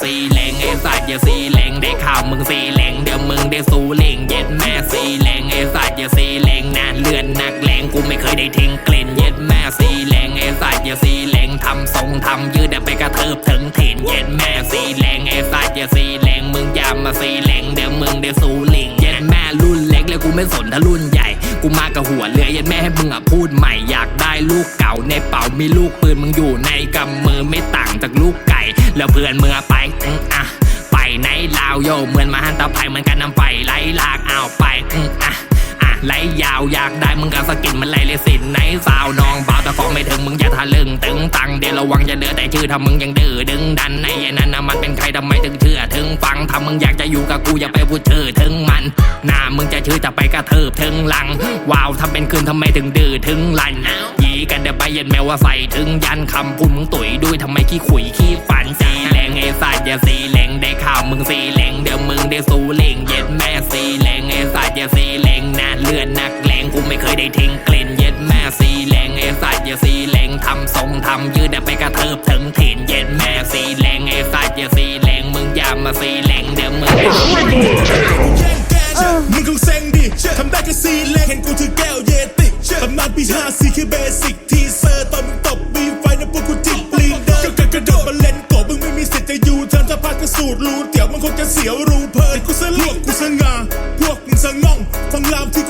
สีเลงไอ้สัตว์อย่าสีเลงได้ข่าวมึงสีเลงเดี๋ยวมึงได้สูเลงเย็ดแม่สีเลงไอ้สัตว์อย่าสีเลงนะเลือนนักเลงกูไม่เคยได้ทิ้งกลิ่นเย็ดแม่สีเลงไอ้สัตว์อย่าสีเลงทำทรงทำยืดไปกระเทิบถึงถิ่นเย็ดแม่สีเลงไอ้สัตว์อย่าสีเลงมึงอย่ามาสีเลงเดี๋ยวมึงได้สูเลงเย็ดแม่รุ่นเล็กแล้วกูไม่สนถ้ารุ่นใหญ่ กูมากับหัวเรือเย็ดแม่ให้มึงอะพูดใหม่อยากได้ลูกเก่าในเป๋ามีลูกปืนมึงอยู่ในกำมือไม่ต่างจากลูกไก่ แล้วเพื่อนมึงอะไปอืมอะไปไหนลาวโยเหมือนมาหันตะไคร้เหมือนกันนำไฟไล่ลากเอาไปอืมอะ อะไล่ยาวอยากได้มึงก็สกิดมันไหลเลยสินไหนสาวน้องบ่าวแต่ฟองไม่ถึงมึงอย่าทะลึ่งตึงตังเดี๋ยวระวังจะเดือแต่ชื่อถ้ามึงยังดื้อดึงดันในยันนั้นนะมันเป็นใครทำไมถึงเชื่อถึงฟังถ้ามึงอยากจะอยู่กับกูอย่าไปพูดชื่อถึงมันหน้ามึงจะชื่อจะไปกระเทิบถึงหลังว้าวทำเป็นคืนทำไมถึงดื้อถึงลันยีกันเดี๋ยวไปเย็นแมวว่าใส่ถึงยันคำพูดมึงตุ๋ยด้วยทำไมขี้ขุยขี้ฝันสีแรงไอ้สัตว์อย่าสีแรงได้ข่าวมึงสีแรงเดี๋ยวมึงได้สูเลงเย็ดแม่สีแรงไอ้สัตว์อย่าสีแรงนะ เลือนนักแรงกูไม่เคยได้ทิ้งกลิ่นเย็ดแม่สีแรงไอ้สัตว์อย่าสีแรงทำทรงทำยืดไปกระเทิบถึงถิ่นเย็ดแม่สีแรงไอ้สัตว์อย่าสีแรงมึงอย่ามาสีแรงเดี๋ยวมึงมึงคงเซ็งดิทำได้แค่ซีเล็กเห็นกูถือแก้วเยติตำนานปีห้าสี่คือเบสิกทีเซอร์ตอนมึงตบมีไฟนะพวกกูจิกลีเดอร์กระกระโดดมาเล่นกบมึงไม่มีสิทธิ์จะอยู่ทิร์นถ้าพาดก็สูดรูเดี๋ยวมันคงจะเสียวรูเพลินกูสลวกกูสง่าพวกมึงสง่องฟังลามที่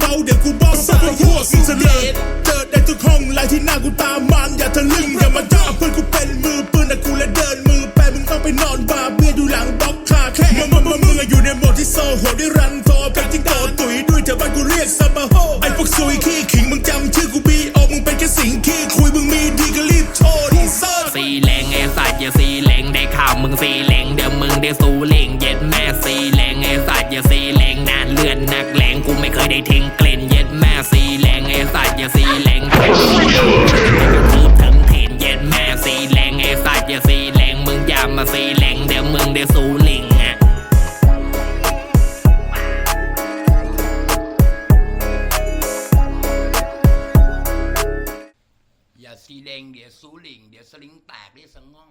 เบาเดี๋ยวกูบอกสักพวกมึงเสลอเจอได้ทุกห้องไล่ที่หน้ากูตามมันอย่าทะลึ่งอย่ามาด่าเพื่อนกูเป็นมือปืนแต่กูและเดินมือแปรมึงต้องไปนอนบาร์เบียร์ดูหลังบล็อกคาแค่มึงมึงมึงมึงอะอยู่ในโหมดที่โซโหได้รันฟอร์เป็นจิงโตตุ๋ยด้วยเถอะบ้านกูเรียกซัมมาโฮไอ้พวกซุยขี้ขิงมึงจำชื่อกูบีโอมึงเป็นแค่สิงขี้คุยมึงมีดีก็รีบโชว์ดีเซอร์สีแรงไอ้สัตว์อย่าสีแรงได้ข่าวมึงสีแรงเดี๋ยวมึง งกูไม่เคยได้ทิ้งกลิ่นเย็ดแม่สีแรงไอ้สัตว์อย่าสีแรงทืบถึงถิ่นเย็ดแม่สีแรงไอ้สัตว์อย่าสีแรงมึงอย่ามาสีแรงเดี๋ยวมึงได้สูลิงอะอย่าซีเลงเดี๋ยวซูลิงเดี๋ยวสลิงแตกเรียกสง่อง